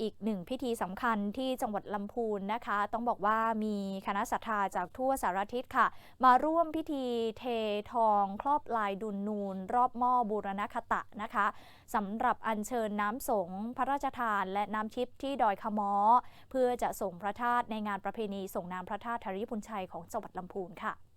อีกหนึ่งพิธีสำคัญที่จังหวัดลำพูนนะคะ ต้องบอกว่ามีคณะศรัทธาจากทั่วสารทิศค่ะ มาร่วมพิธีเททองครอบลายดุลนูน รอบหม้อบูรณคตะนะคะสำหรับอัญเชิญน้ำสงพระราชทาน และน้ำทิพย์ที่ดอยคำม้อเพื่อจะส่งพระธาตุในงานประเพณีส่งน้ำพระธาตุธริพุนชัยของจังหวัดลำพูนค่ะ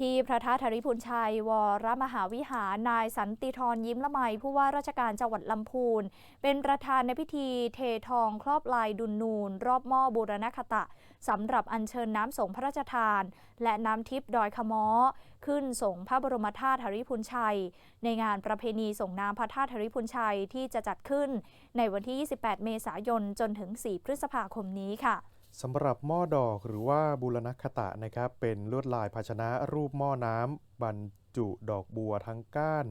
ที่พระธาตุธริพุนชัย วรมหาวิหาร นายสันติธรยิ้มละไมผู้ว่าราชการจังหวัดลำพูน เป็นประธานในพิธีเททองครอบลายดุลนูน รอบหม้อบูรณคตะสำหรับอัญเชิญน้ำสงพระราชทาน และน้ำทิพย์ดอยคำม้อ ขึ้นส่งพระบรมธาตุธริพุนชัย ในงานประเพณีส่งน้ำพระธาตุธริพุนชัยที่จะจัดขึ้น ในวันที่ 28 เมษายนจนถึง 4 พฤษภาคมนี้ค่ะ สำหรับหม้อดอกหรือว่าบูรณคตะนะครับ เป็นลวดลายภาชนะรูปหม้อน้ำบรรจุดอกบัวทั้งก้าน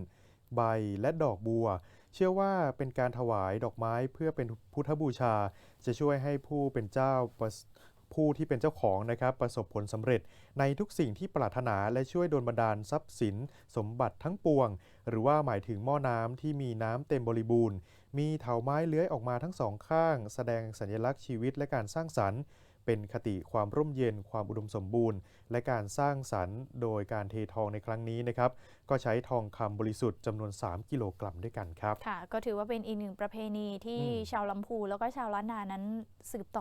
ใบและดอกบัว เชื่อว่าเป็นการถวายดอกไม้เพื่อเป็นพุทธบูชา จะช่วยให้ผู้เป็นเจ้าประ ผู้ที่เป็นเจ้าของนะครับประสบผลสำเร็จในทุกสิ่งที่ปรารถนาและช่วยดลบันดาลทรัพย์สิน สมบัติทั้งปวง หรือว่าหมายถึงหม้อน้ำที่มีน้ำเต็มบริบูรณ์ มีเถาไม้เลื้อยออกมาทั้งสองข้าง แสดงสัญลักษณ์ชีวิตและการสร้างสรรค์เป็นคติความร่มเย็นความอุดมสมบูรณ์ และการสร้างสรรค์ โดยการเททองในครั้งนี้นะครับก็ใช้ทองคำบริสุทธิ์จำนวน 3 กิโลกรัมด้วยกันครับค่ะก็ถือว่าเป็นอีกหนึ่งประเพณีที่อืมชาวลำพูนแล้วก็ชาวล้านนานั้นสืบต่อ